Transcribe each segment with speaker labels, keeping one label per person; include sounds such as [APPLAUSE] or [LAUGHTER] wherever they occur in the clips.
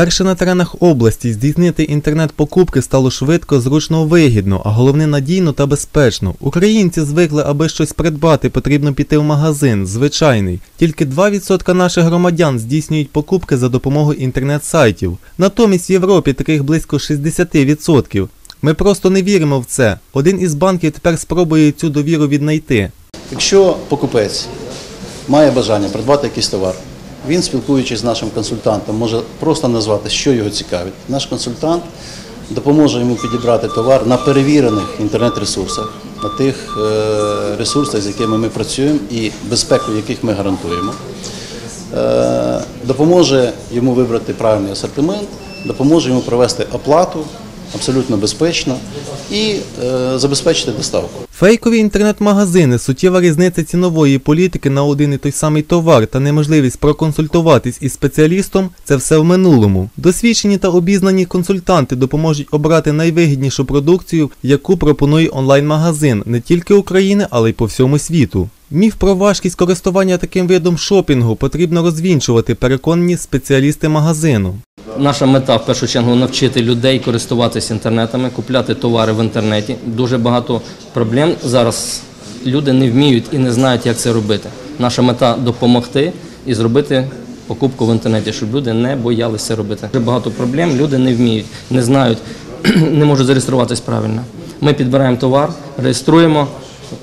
Speaker 1: Вперше на теренах області здійснити інтернет-покупки стало швидко, зручно, вигідно, а головне надійно та безпечно. Українці звикли, аби щось придбати, потрібно піти в магазин, звичайний. Тільки 2% наших громадян здійснюють покупки за допомогою інтернет-сайтів. Натомість в Європі таких близько 60%. Ми просто не віримо в це. Один із банків тепер спробує цю довіру віднайти.
Speaker 2: Якщо покупець має бажання придбати якийсь товар, він, спілкуючись з нашим консультантом, може просто назвати, що його цікавить. Наш консультант допоможе йому підібрати товар на перевірених інтернет-ресурсах, на тих е, ресурсах, з якими ми працюємо і безпеку яких ми гарантуємо. Е, Допоможе йому вибрати правильний асортимент, допоможе йому провести оплату абсолютно безпечно і е, забезпечити доставку.
Speaker 1: Фейкові інтернет-магазини, суттєва різниця цінової політики на один і той самий товар та неможливість проконсультуватись із спеціалістом це все в минулому. Досвідчені та обізнані консультанти допоможуть обрати найвигіднішу продукцію, яку пропонує онлайн-магазин не тільки України, але й по всьому світу. Міф про важкість користування таким видом шопінгу потрібно розвінчувати, переконані спеціалісти магазину.
Speaker 3: Наша мета в першу чергу навчити людей користуватися інтернетами, купляти товари в інтернеті. Дуже багато проблем зараз люди не вміють і не знають, як це робити. Наша мета допомогти і зробити покупку в інтернеті, щоб люди не боялися робити. Дуже багато проблем, люди не вміють, не знають, [CLEARS THROAT] не можуть зареєструватись правильно. Ми підбираємо товар, реєструємо,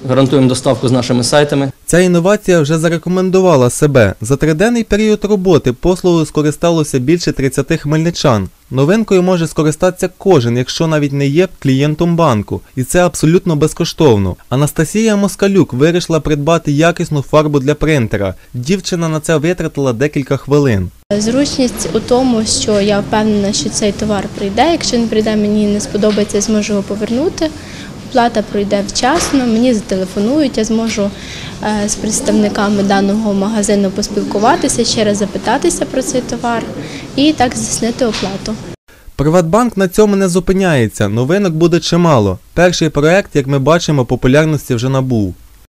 Speaker 3: гарантуємо доставку з нашими сайтами.
Speaker 1: Ця інновація вже зарекомендувала себе. За триденний період роботи послугою скористалося більше 30 хмельничан. Новинкою може скористатися кожен, якщо навіть не є клієнтом банку, і це абсолютно безкоштовно. Анастасія Москалюк вирішила придбати якісну фарбу для принтера. Дівчина на це витратила декілька хвилин.
Speaker 4: Зручність у тому, що я впевнена, що цей товар прийде. Якщо не прийде, мені не сподобається, зможу його повернути. Оплата пройде вчасно, мені зателефонують, я зможу е, з представниками даного магазину поспілкуватися, ще раз запитатися про цей товар і так здійснити оплату.
Speaker 1: Приватбанк на цьому не зупиняється, новинок буде чимало. Перший проект, як ми бачимо, популярності вже набув.